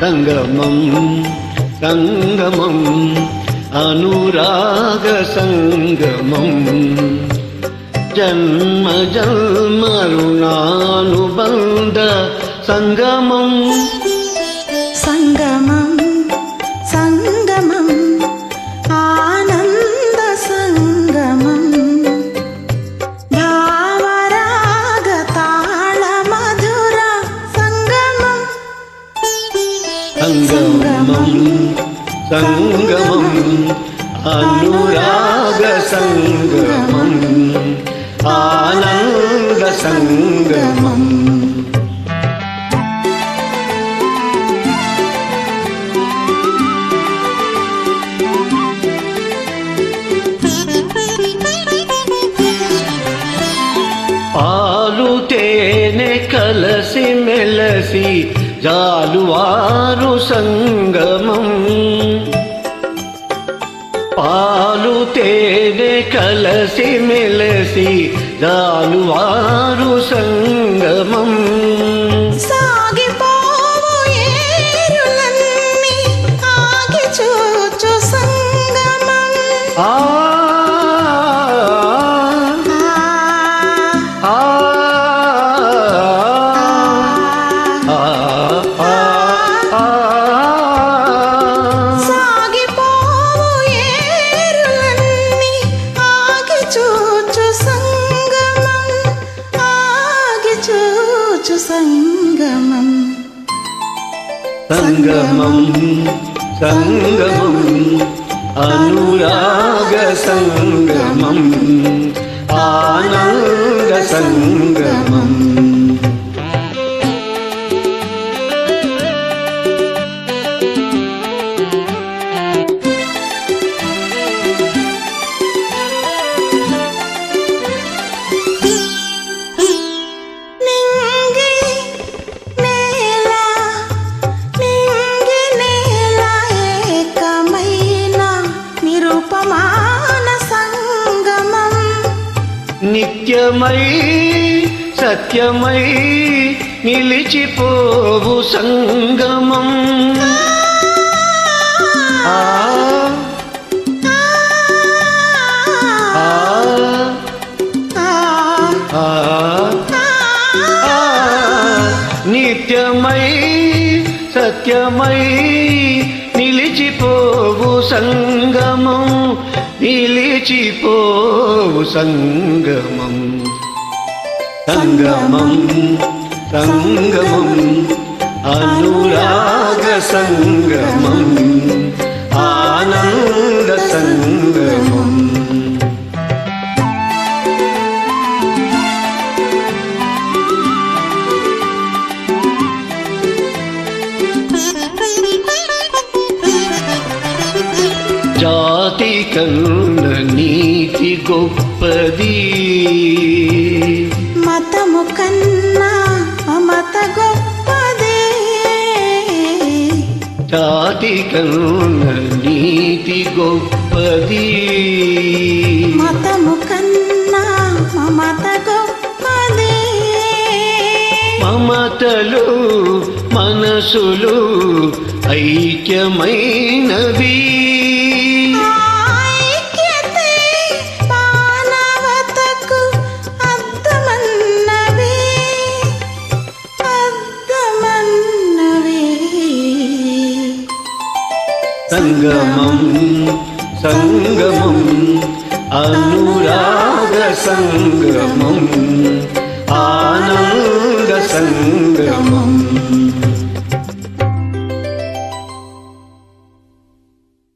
సంగమం సంగమం అనురాగ సంగమం. జన్మ జన్మరుణానుబంధ సంగమం. సంగమం అనురాగ సంగమం ఆనంద సంగమం. పాలు తేనె కలసి మెలసి జాలువారు సంగమం. కలసి మెలసి జాలువారు సంగమం. ఆ, చూచు సంగమం సంగమం సంగమం అనురాగ సంగమం ఆనంద నిత్యమై సత్యమై నిలిచిపోవు సంగమం. ఆ నిత్యమై సత్యమై సంగమం నిలిచిపోవు సంగమం. సంగమం సంగమం అనురాగ సంగమం. జాతి కన్న నీతి గొప్పది. మతము కన్నా మమత గొప్పదే. జాతి కన్న నీతి గొప్పది. మతము కన్నా మమత గొప్పదే. మమతలు మనసులు ఐక్యమైనవి. సంగమం సంగమం అనురాగ సంగమం ఆనంద సంగమం.